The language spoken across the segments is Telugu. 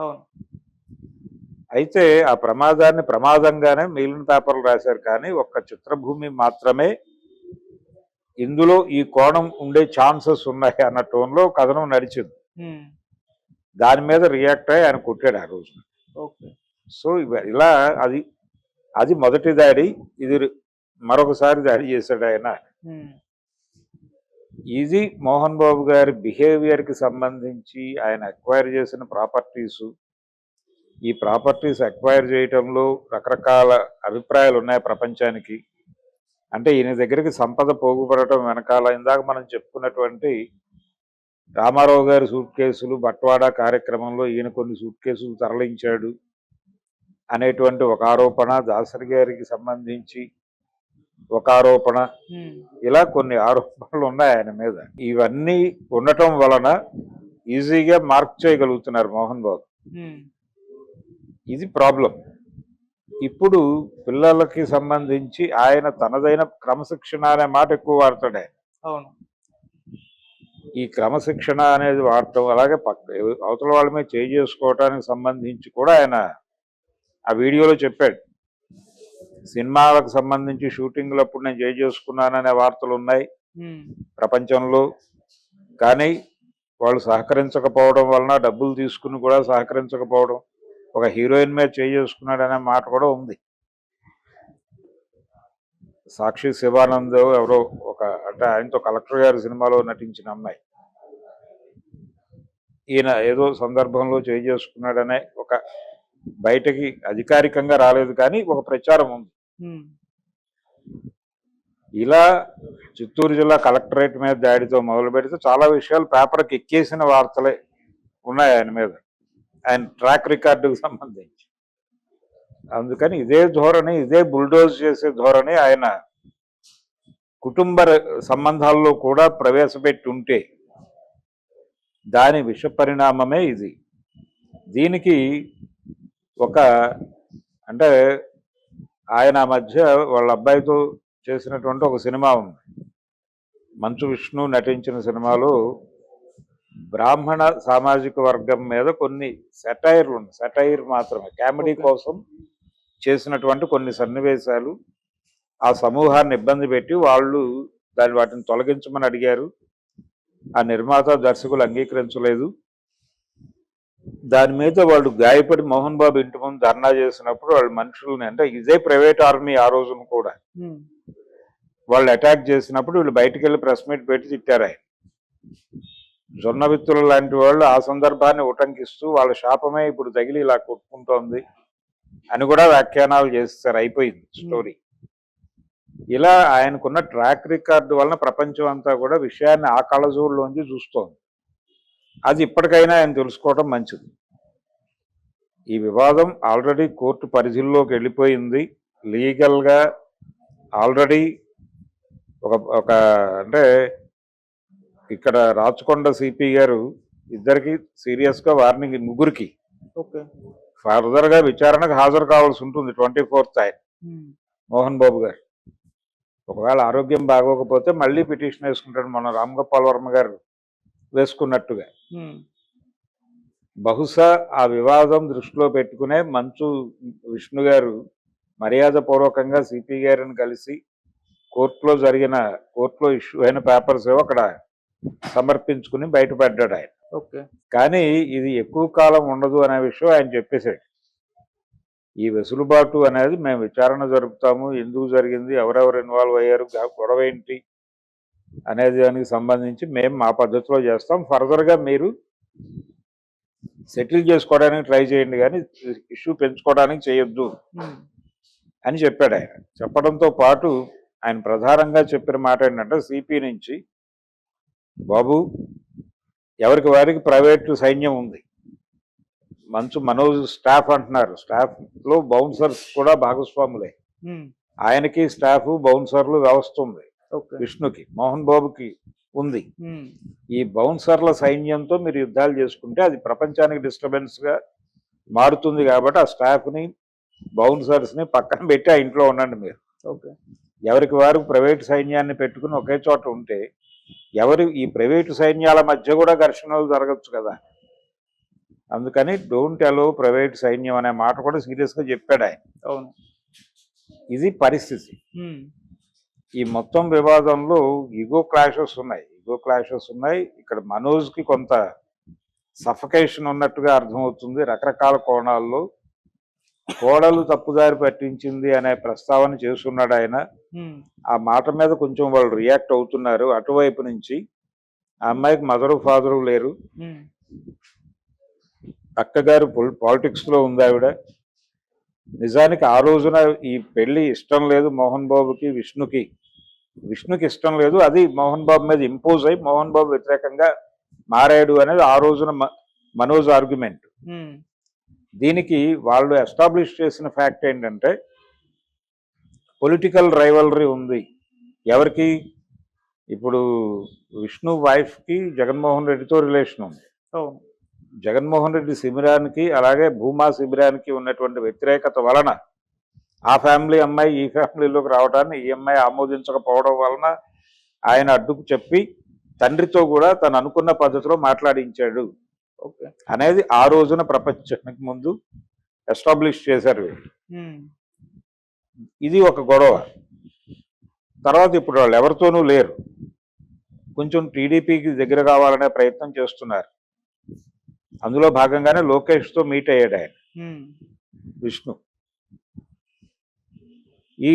అవును. అయితే ఆ ప్రమాదాన్ని ప్రమాదంగానే మిగిలిన పేపర్లు రాశారు కానీ ఒక్క చిత్రభూమి మాత్రమే ఇందులో ఈ కోణం ఉండే ఛాన్సెస్ ఉన్నాయి అన్న టోన్లో కథనం నడిచింది. దాని మీద రియాక్ట్ అయ్యి ఆయన కొట్టాడు ఆ రోజు. సో ఇలా అది అది మొదటి దాడి ఇది మరొకసారి దాడి చేశాడు ఆయన. ఇది మోహన్ బాబు గారి బిహేవియర్కి సంబంధించి ఆయన అక్వైర్ చేసిన ప్రాపర్టీస్ ఈ ప్రాపర్టీస్ అక్వైర్ చేయటంలో రకరకాల అభిప్రాయాలు ఉన్నాయి ప్రపంచానికి. అంటే ఈయన దగ్గరికి సంపద పోగుపడటం వెనకాల ఇందాక మనం చెప్పుకున్నటువంటి రామారావు గారి సూట్ కేసులు బట్వాడా కార్యక్రమంలో ఈయన కొన్ని సూట్ కేసులు తరలించాడు అనేటువంటి ఒక ఆరోపణ దాసరి గారికి సంబంధించి ఒక ఆరోపణ. ఇలా కొన్ని ఆరోపణలు ఉన్నాయి ఆయన మీద. ఇవన్నీ ఉండటం వలన ఈజీగా మార్క్ చేయగలుగుతున్నారు మోహన్ బాబు. ఇది ప్రాబ్లం. ఇప్పుడు పిల్లలకి సంబంధించి ఆయన తనదైన క్రమశిక్షణ అనే మాట ఎక్కువ వాడతాడు. అవును. ఈ క్రమశిక్షణ అనేది వాడటం అలాగే పక్క అవతల వాళ్ళ మీద చేసుకోవటానికి సంబంధించి కూడా ఆయన ఆ వీడియోలో చెప్పాడు. సినిమాలకు సంబంధించి షూటింగ్లప్పుడు నేను చేయి చేసుకున్నాననే వార్తలు ఉన్నాయి. ప్రపంచంలో. కానీ వాళ్ళు సహకరించకపోవడం వలన డబ్బులు తీసుకుని కూడా సహకరించకపోవడం ఒక హీరోయిన్ మీద చేయి చేసుకున్నాడు అనే మాట కూడా ఉంది. సాక్షి శివానంద్ ఎవరో ఒక అంటే ఆయనతో కలెక్టర్ గారి సినిమాలో నటించిన అమ్మాయి. ఈయన ఏదో సందర్భంలో చేయి చేసుకున్నాడనే ఒక బయటకి అధికారికంగా రాలేదు కానీ ఒక ప్రచారం ఉంది. ఇలా చిత్తూరు జిల్లా కలెక్టరేట్ మీద దాడితో మొదలు పెడితే చాలా విషయాలు పేపర్కి ఎక్కేసిన వార్తలే ఉన్నాయి ఆయన మీద. ఆయన ట్రాక్ రికార్డుకు సంబంధించి. అందుకని ఇదే ధోరణి ఇదే బుల్డోజ్ చేసే ధోరణి ఆయన కుటుంబ సంబంధాల్లో కూడా ప్రవేశపెట్టి ఉంటే దాని విష పరిణామమే ఇది. దీనికి ఒక అంటే ఆయన మధ్య వాళ్ళ అబ్బాయితో చేసినటువంటి ఒక సినిమా ఉంది. మంచు విష్ణు నటించిన సినిమాలో బ్రాహ్మణ సామాజిక వర్గం మీద కొన్ని సెటైర్లు ఉన్నాయి. సెటైర్ మాత్రమే. కామెడీ. కోసం చేసినటువంటి కొన్ని సన్నివేశాలు ఆ సమూహాన్ని ఇబ్బంది పెట్టి వాళ్ళు దాని వాటిని తొలగించమని అడిగారు. ఆ నిర్మాత దర్శకులు అంగీకరించలేదు. దాని మీద వాళ్ళు గాయపడి మోహన్ బాబు ఇంటి ముందు ధర్నా చేసినప్పుడు వాళ్ళు మనుషుల్ని అంటే ఇదే ప్రైవేట్ ఆర్మీ ఆ రోజున కూడా. వాళ్ళు అటాక్ చేసినప్పుడు వీళ్ళు బయటికి వెళ్ళి ప్రెస్ మీట్ పెట్టి తిట్టారు ఆయన. జొన్న విత్తులు లాంటి వాళ్ళు ఆ సందర్భాన్ని ఉటంకిస్తూ వాళ్ళ శాపమే ఇప్పుడు తగిలి ఇలా కొట్టుకుంటోంది అని కూడా వ్యాఖ్యానాలు చేస్తారు. అయిపోయింది స్టోరీ. ఇలా ఆయనకున్న ట్రాక్ రికార్డు వలన ప్రపంచం అంతా కూడా విషయాన్ని ఆ కళ్ళజోడులోంచి చూస్తోంది. అది ఇప్పటికైనా ఆయన తెలుసుకోవడం మంచిది. ఈ వివాదం ఆల్రెడీ కోర్టు పరిధిలోకి వెళ్ళిపోయింది. లీగల్గా ఆల్రెడీ ఒక ఒక అంటే ఇక్కడ రాచకొండ సిపి గారు ఇద్దరికి సీరియస్గా వార్నింగ్ ముగ్గురికి. ఓకే. ఫర్దర్గా విచారణకు హాజరు కావాల్సి ఉంటుంది ట్వంటీ ఫోర్త్ ఆయన. మోహన్ బాబు గారు. ఒకవేళ ఆరోగ్యం బాగోకపోతే మళ్ళీ పిటిషన్ వేసుకుంటాడు మన రామ్ గోపాల్ వర్మ గారు. వేసుకున్నట్టుగా. బహుశా ఆ వివాదం దృష్టిలో పెట్టుకునే మంచు విష్ణు గారు మర్యాద పూర్వకంగా సిపి గారిని కలిసి కోర్టులో జరిగిన కోర్టులో ఇష్యూ అయిన పేపర్స్ ఏవో అక్కడ సమర్పించుకుని బయటపడ్డాడు ఆయన. ఓకే. కానీ ఇది ఎక్కువ కాలం ఉండదు అనే విషయం ఆయన చెప్పేశాడు. ఈ వెసులుబాటు అనేది మేము విచారణ జరుపుతాము ఎందుకు జరిగింది ఎవరెవరు ఇన్వాల్వ్ అయ్యారు గొడవ ఏంటి అనేది దానికి సంబంధించి మేము మా పద్ధతిలో చేస్తాం. ఫర్దర్గా మీరు సెటిల్ చేసుకోవడానికి ట్రై చేయండి కానీ ఇష్యూ పెంచుకోవడానికి చేయొద్దు ఉమ్, అని చెప్పాడు ఆయన. చెప్పడంతో పాటు ఆయన ప్రధానంగా చెప్పిన మాట ఏంటంటే సిపి నుంచి బాబు ఎవరికి వారికి ప్రైవేటు సైన్యం ఉంది. మంచు మనోజ్ స్టాఫ్ అంటున్నారు. స్టాఫ్లో బౌన్సర్స్ కూడా భాగస్వాములే. ఉమ్, ఆయనకి స్టాఫ్ బౌన్సర్లు వ్యవస్థ ఉంది. విష్ణుకి మోహన్ బాబుకి ఉంది. ఈ బౌన్సర్ల సైన్యంతో మీరు యుద్ధాలు చేసుకుంటే అది ప్రపంచానికి డిస్టర్బెన్స్గా మారుతుంది కాబట్టి ఆ స్టాఫ్ని బౌన్సర్స్ని పక్కన పెట్టి ఆ ఇంట్లో ఉండండి మీరు. ఓకే. ఎవరికి వారు ప్రైవేట్ సైన్యాన్ని పెట్టుకుని ఒకే చోట ఉంటే ఎవరు ఈ ప్రైవేటు సైన్యాల మధ్య కూడా ఘర్షణలు జరగచ్చు కదా. అందుకని డోంట్ అలో ప్రైవేట్ సైన్యం అనే మాట కూడా సీరియస్గా చెప్పాడు ఆయన. అవును. ఇది పరిస్థితి. ఈ మొత్తం వివాదంలో ఈగో క్లాషెస్ ఉన్నాయి. ఈగో క్లాషెస్ ఉన్నాయి. ఇక్కడ మనోజ్కి కొంత సఫకేషన్ ఉన్నట్టుగా అర్థమవుతుంది. రకరకాల కోణాల్లో కోడలు తప్పుదారి పట్టించింది అనే ప్రస్తావన చేస్తున్నాడు ఆయన. ఆ మాట మీద కొంచెం వాళ్ళు రియాక్ట్ అవుతున్నారు. అటువైపు నుంచి ఆ అమ్మాయికి మదరు ఫాదరు లేరు. అక్కగారు పొల్ పాలిటిక్స్లో ఉంది ఆవిడ. నిజానికి ఆ రోజున ఈ పెళ్ళి ఇష్టం లేదు మోహన్ బాబుకి విష్ణుకి. విష్ణుకి ఇష్టం లేదు. అది మోహన్ బాబు మీద ఇంపోజ్ అయి మోహన్ బాబు వ్యతిరేకంగా మారాడు అనేది ఆ రోజున మనోజ్ ఆర్గ్యుమెంట్ దీనికి వాళ్ళు ఎస్టాబ్లిష్ చేసిన ఫ్యాక్ట్ ఏంటంటే పొలిటికల్ రైవలరీ ఉంది. ఎవరికి? ఇప్పుడు విష్ణు వైఫ్కి జగన్మోహన్ రెడ్డితో రిలేషన్ ఉంది. జగన్మోహన్ రెడ్డి శిబిరానికి అలాగే భూమా శిబిరానికి ఉన్నటువంటి వ్యతిరేకత వలన ఆ ఫ్యామిలీ అమ్మాయి ఈ ఫ్యామిలీలోకి రావడాన్ని ఈ అమ్మాయి ఆమోదించకపోవడం వలన ఆయన అడ్డుకు చెప్పి తండ్రితో కూడా తను అనుకున్న పద్ధతిలో మాట్లాడించాడు. ఓకే. అనేది ఆ రోజున ప్రపంచానికి ముందు ఎస్టాబ్లిష్ చేశారు ఇది ఒక గొడవ. తర్వాత ఇప్పుడు వాళ్ళు ఎవరితోనూ లేరు. కొంచెం టీడీపీకి దగ్గర కావాలనే ప్రయత్నం చేస్తున్నారు. అందులో భాగంగానే లోకేష్తో మీట్ అయ్యాడు ఆయన. విష్ణు. ఈ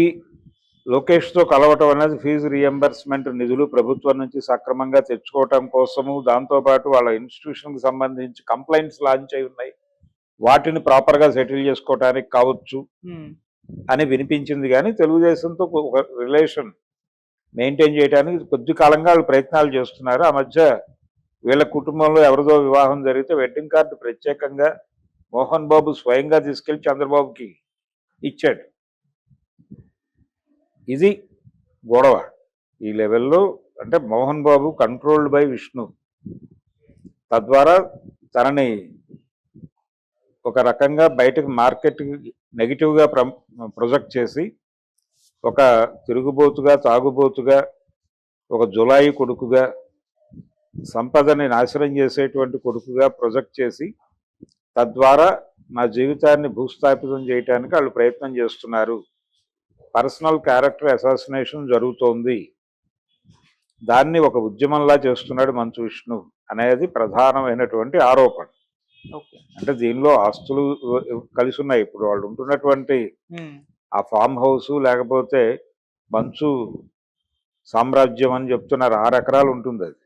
లోకేష్తో కలవటం అనేది ఫీజు రియంబర్స్మెంట్ నిధులు ప్రభుత్వం నుంచి సక్రమంగా తెచ్చుకోవటం కోసము దాంతోపాటు వాళ్ళ ఇన్స్టిట్యూషన్కి సంబంధించి కంప్లైంట్స్ లాంచ్ అయి ఉన్నాయి. వాటిని ప్రాపర్గా సెటిల్ చేసుకోవటానికి కావచ్చు అని వినిపించింది. కానీ తెలుగుదేశంతో ఒక రిలేషన్ మెయింటైన్ చేయడానికి కొద్ది కాలంగా వాళ్ళు ప్రయత్నాలు చేస్తున్నారు. ఆ మధ్య వీళ్ళ కుటుంబంలో ఎవరిదో వివాహం జరిగితే వెడ్డింగ్ కార్డు ప్రత్యేకంగా మోహన్ బాబు స్వయంగా తీసుకెళ్ళి చంద్రబాబుకి ఇచ్చాడు. ఇది గొడవ. ఈ లెవెల్లో అంటే మోహన్ బాబు కంట్రోల్డ్ బై విష్ణు. తద్వారా తనని ఒక రకంగా బయటకు మార్కెట్ నెగిటివ్గా ప్ర ప్రొజెక్ట్ చేసి ఒక తిరుగుబోతుగా తాగుబోతుగా ఒక జులాయి కొడుకుగా సంపదని నాశనం చేసేటువంటి కొడుకుగా ప్రొజెక్ట్ చేసి తద్వారా నా జీవితాన్ని భూస్థాపితం చేయటానికి వాళ్ళు ప్రయత్నం చేస్తున్నారు. పర్సనల్ క్యారెక్టర్ అసాసినేషన్ జరుగుతోంది. దాన్ని ఒక ఉద్యమంలా చేస్తున్నాడు మంచు విష్ణు అనేది ప్రధానమైనటువంటి ఆరోపణ. అంటే దీనిలో ఆస్తులు కలిసి ఉన్నాయి ఇప్పుడు వాళ్ళు ఉంటున్నటువంటి ఆ ఫామ్ హౌస్ లేకపోతే మంచు సామ్రాజ్యం అని చెప్తున్నారు. ఆరు ఎకరాలు ఉంటుంది అది.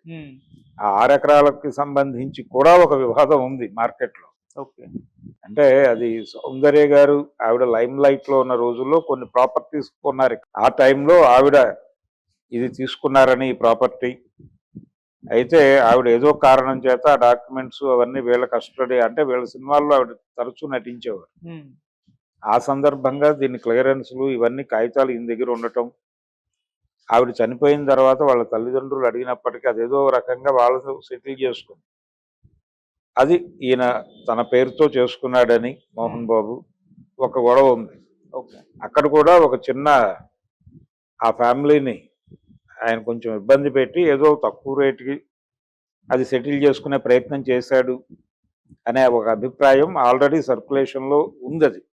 ఆ ఆరు ఎకరాలకి సంబంధించి కూడా ఒక వివాదం ఉంది మార్కెట్లో. ఓకే. అంటే అది సౌందర్య గారు ఆవిడ లైమ్ లైట్లో ఉన్న రోజుల్లో కొన్ని ప్రాపర్టీస్ కొన్నారు. ఆ టైంలో ఆవిడ ఇది తీసుకున్నారని ఈ ప్రాపర్టీ. అయితే ఆవిడ ఏదో కారణం చేత ఆ డాక్యుమెంట్స్ అవన్నీ వీళ్ళ కస్టడీ అంటే వీళ్ళ సినిమాల్లో ఆవిడ తరచూ నటించేవారు. ఆ సందర్భంగా దీని క్లియరెన్స్లు ఇవన్నీ కాగితాలు ఈయన దగ్గర ఉండటం ఆవిడ చనిపోయిన తర్వాత వాళ్ళ తల్లిదండ్రులు అడిగినప్పటికీ అదేదో రకంగా వాళ్ళతో సెటిల్ చేసుకుంది అది ఈయన తన పేరుతో చేసుకున్నాడని మోహన్ బాబు ఒక గొడవ ఉంది. అక్కడ కూడా ఒక చిన్న ఆ ఫ్యామిలీని ఆయన కొంచెం ఇబ్బంది పెట్టి ఏదో తక్కువ రేటుకి అది సెటిల్ చేసుకునే ప్రయత్నం చేశాడు అనే ఒక అభిప్రాయం ఆల్రెడీ సర్క్యులేషన్లో ఉంది అది.